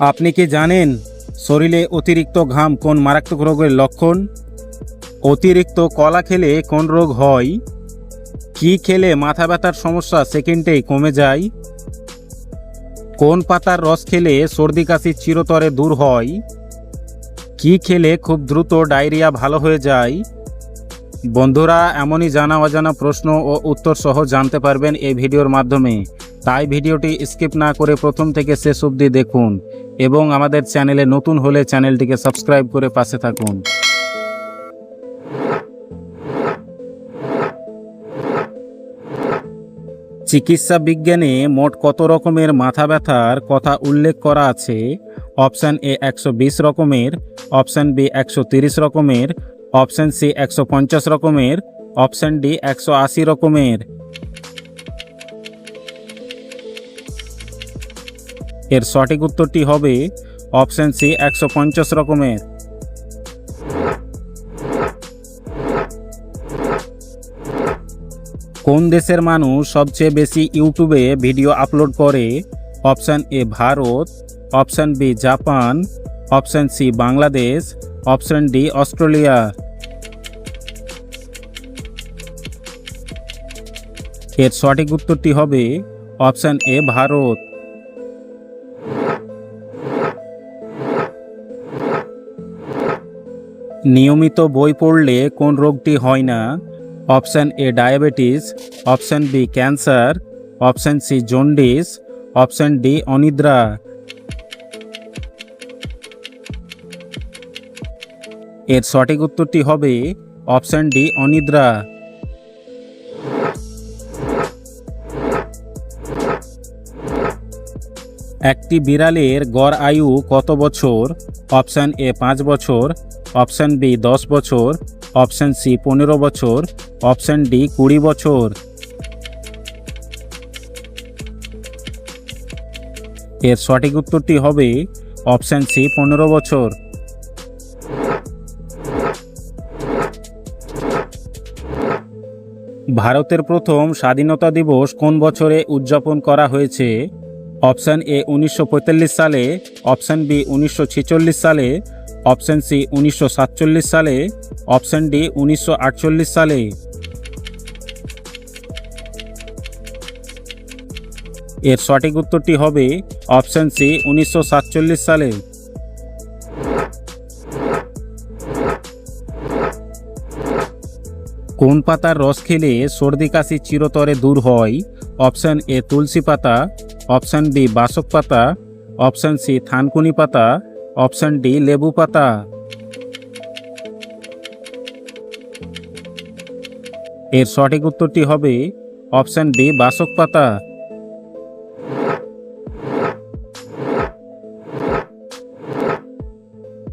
আপনি কি জানেন শরীরে অতিরিক্ত ঘাম কোন মারাত্মক রোগের লক্ষণ? অতিরিক্ত কলা খেলে কোন রোগ হয়? কি খেলে মাথা ব্যথার সমস্যা সেকেন্ডেই কমে যায়? কোন পাতার রস খেলে সর্দি কাশি চিরতরে দূর হয়? কি খেলে খুব দ্রুত ডায়রিয়া ভালো হয়ে যায়? বন্ধুরা, এমনই জানা অজানা প্রশ্ন ও উত্তর সহ জানতে পারবেন এই ভিডিওর মাধ্যমে। তাই ভিডিওটি স্কিপ না করে প্রথম থেকে শেষ অবধি দেখুন এবং আমাদের চ্যানেলে নতুন হলে চ্যানেলটিকে সাবস্ক্রাইব করে পাশে থাকুন। চিকিৎসা বিজ্ঞানে মোট কত রকমের মাথা ব্যথার কথা উল্লেখ করা আছে? অপশান এ একশো বিশ রকমের, অপশান বি একশো রকমের, অপশান সি একশো পঞ্চাশ রকমের, অপশান ডি একশো আশি রকমের। এর সঠিক উত্তরটি হবে অপশান সি, একশো পঞ্চাশ রকমের। কোন দেশের মানুষ সবচেয়ে বেশি ইউটিউবে ভিডিও আপলোড করে? Option A, Bharat, option B, Japan, option C, Bangladesh, option D, Australia. এর সঠিক উত্তরটি হবে অপশান এ, ভারত। নিয়মিত বই পড়লে কোন রোগটি হয় না? Option A diabetes, option B cancer, option C jaundice, option D অনিদ্রা। এর সঠিক উত্তরটি হবে অপশান ডি অনিদ্রা। একটি বিড়ালের গড় আয়ু কত বছর? অপশান এ পাঁচ বছর অপশান বি দশ বছর, অপশান সি পনেরো বছর, অপশান ডি কুড়ি বছর। এর সঠিক উত্তরটি হবে অপশান সি পনেরো বছর। ভারতের প্রথম স্বাধীনতা দিবস কোন বছরে উদযাপন করা হয়েছে? অপশান এ উনিশশো পঁয়তাল্লিশ সালে, অপশান বি উনিশশো ছেচল্লিশ সালে, অপশান সি উনিশশো সাতচল্লিশ সালে, অপশান ডি উনিশশো আটচল্লিশ সালে। এর সঠিক উত্তরটি হবে অপশান সি উনিশশো সাতচল্লিশ সালে। কোন পাতার রস খেলে সর্দি কাশি চিরতরে দূর হয়? অপশান এ তুলসী পাতা অপশান বি বাসক পাতা, অপশান সি থানকুনি পাতা, অপশান ডি লেবু পাতা। এর সঠিক উত্তরটি হবে অপশান বি বাসক পাতা।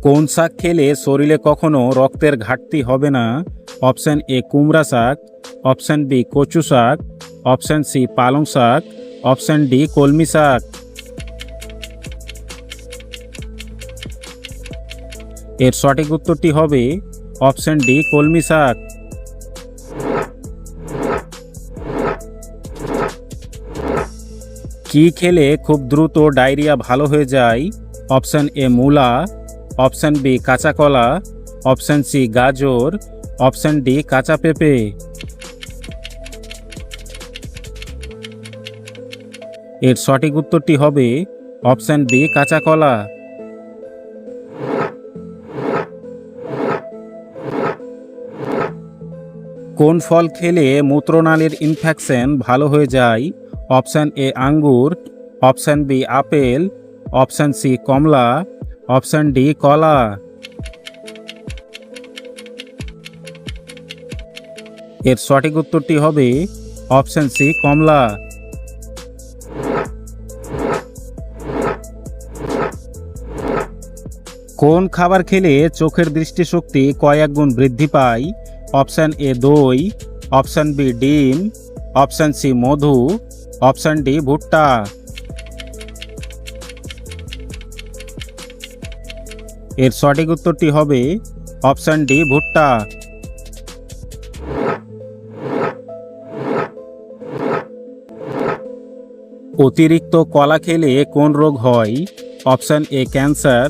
কোন শাক খেলে শরীরে কখনো রক্তের ঘাটতি হবে না? অপশান এ কুমড়া শাক, অপশান বি কচু শাক, অপশান সি পালং শাক অপশান ডি, কলমি শাক। এর সঠিক উত্তরটি হবে অপশান ডি, কলমি শাক। কি খেলে খুব দ্রুত ডায়রিয়া ভালো হয়ে যায়? অপশান এ মূলা, অপশান বি কাঁচা কলা, অপশান সি গাজর, অপশান ডি কাঁচা পেঁপে। এর সঠিক উত্তরটি হবে অপশান বি, কাঁচা কলা। কোন ফল খেলে মূত্রনালীর ইনফেকশন ভালো হয়ে যায়? অপশান এ, আঙ্গুর। Option B, apple. Option C, কমলা। অপশান ডি, কলা। এর সঠিক উত্তরটি হবে অপশান সি, কমলা। কোন খাবার খেলে চোখের দৃষ্টিশক্তি কয়েক গুণ বৃদ্ধি পায়? অপশান এ দই, অপশান বি ডিম, অপশান সি মধু, অপশান ডি ভুট্টা। এর সঠিক উত্তরটি হবে অপশান ডি ভুট্টা। অতিরিক্ত কলা খেলে কোন রোগ হয়? Option A cancer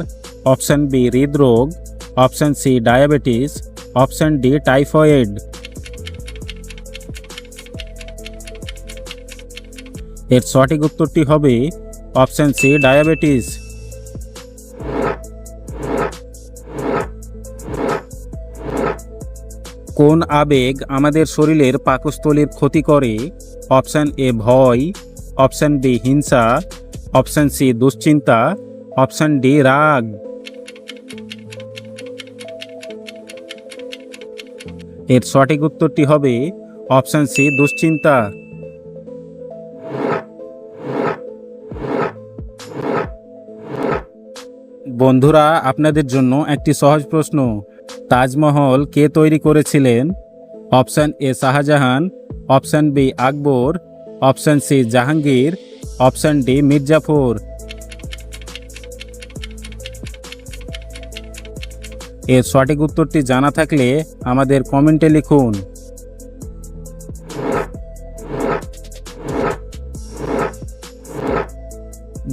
option B হৃদরোগ, option C diabetes, option D typhoid. এর সঠিক উত্তরটি হবে অপশান সি ডায়াবেটিস। কোন আবেগ আমাদের শরীরের পাকস্থলীর ক্ষতি করে? অপশান এ ভয়, অপশান বি হিংসা, অপশান সি দুশ্চিন্তা, অপশান ডি রাগ। এর সঠিক উত্তরটি হবে অপশান সি, দুশ্চিন্তা। বন্ধুরা, আপনাদের জন্য একটি সহজ প্রশ্ন। তাজমহল কে তৈরি করেছিলেন? Option A, Shah Jahan, option B, Akbar, option C, Jahangir, option D, Mir Jafar. এর সঠিক উত্তরটি জানা থাকলে আমাদের কমেন্টে লিখুন।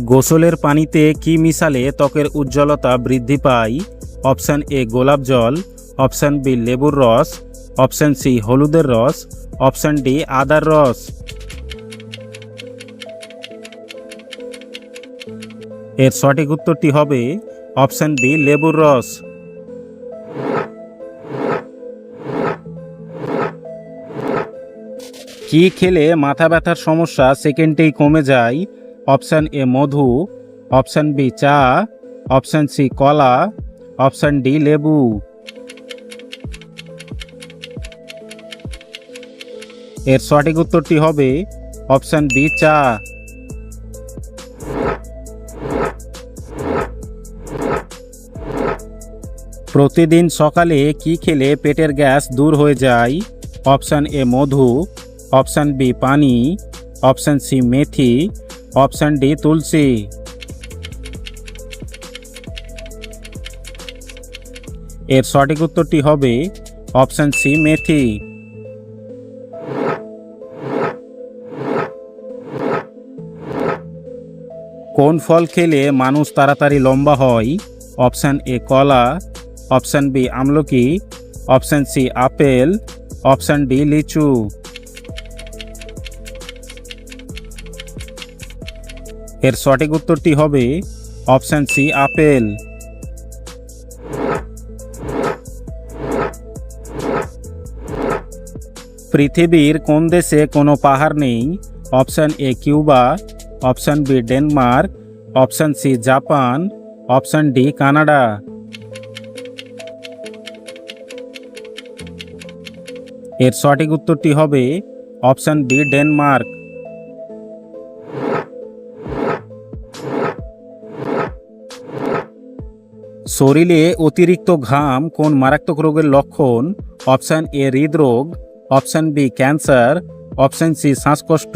গোসলের পানিতে কি মিশালে ত্বকের উজ্জ্বলতা বৃদ্ধি পায়? অপশান এ গোলাপ জল, অপশান বি লেবুর রস, অপশান সি হলুদের রস, অপশান ডি আদার রস। এর সঠিক উত্তরটি হবে অপশান বি লেবুর রস। কি খেলে মাথা ব্যথার সমস্যা সেকেন্ডেই কমে যায়? অপশান এ মধু, অপশান বি চা, অপশান সি কলা, অপশান ডি লেবু। এর সঠিক উত্তরটি হবে অপশান বি চা। প্রতিদিন সকালে কি খেলে পেটের গ্যাস দূর হয়ে যায়? অপশান এ মধু অপশান বি পানি অপশান সি মেথি অপশান ডি তুলসী এর সঠিক উত্তরটি হবে অপশান সি মেথি কোন ফল খেলে মানুষ তাড়াতাড়ি লম্বা হয়? অপশান এ কলা. অপশান বি আমলকি. Option C apple. Option D লিচু। এর সঠিক উত্তরটি হবে অপশান সি, আপেল। পৃথিবীর কোন দেশে কোনো পাহাড় নেই? Option A, Cuba. Option B, Denmark. Option C, Japan. Option D, Canada. এর সঠিক উত্তরটি হবে অপশান বি, ডেনমার্ক। শরীরে অতিরিক্ত ঘাম কোন মারাত্মক রোগের লক্ষণ? অপশান এ হৃদরোগ, option B cancer, option C শ্বাসকষ্ট,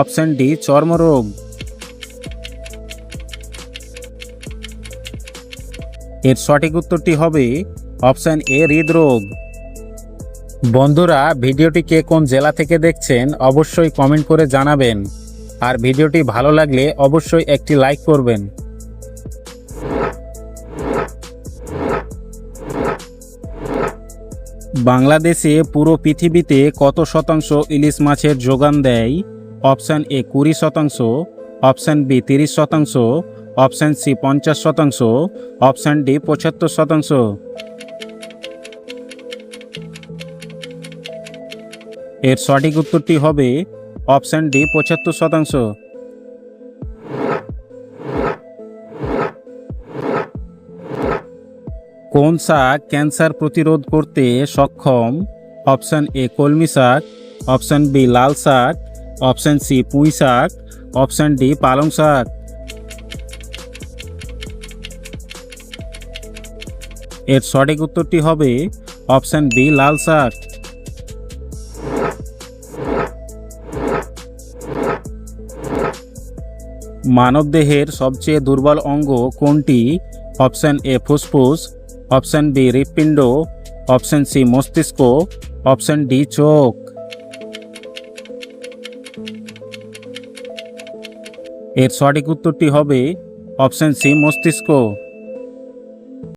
অপশান ডি চর্মরোগ। এর সঠিক উত্তরটি হবে অপশান এ হৃদরোগ। বন্ধুরা ভিডিওটিকে কোন জেলা থেকে দেখছেন অবশ্যই কমেন্ট করে জানাবেন। আর ভিডিওটি ভালো লাগলে অবশ্যই একটি লাইক করবেন। বাংলাদেশে পুরো পৃথিবীতে কত শতাংশ ইলিশ মাছের যোগান দেয়? অপশান এ কুড়ি শতাংশ, অপশান বি তিরিশ শতাংশ, অপশান সি পঞ্চাশ শতাংশ, অপশান ডি পঁচাত্তর শতাংশ। এর সঠিক উত্তরটি হবে অপশান ডি পঁচাত্তর শতাংশ। কোন শাক ক্যান্সার প্রতিরোধ করতে সক্ষম? অপশান এ কলমি শাক, অপশান বি লাল শাক, অপশান সি পুঁই শাক, অপশান ডি পালং শাক। এর সঠিক উত্তরটি হবে অপশান বি লাল শাক। মানবদেহের সবচেয়ে দুর্বল অঙ্গ কোনটি? অপশান এ ফুসফুস অপশান বি হৃৎপিণ্ড অপশান সি মস্তিষ্ক অপশান ডি চোখ এর সঠিক উত্তরটি হবে অপশন সি মস্তিষ্ক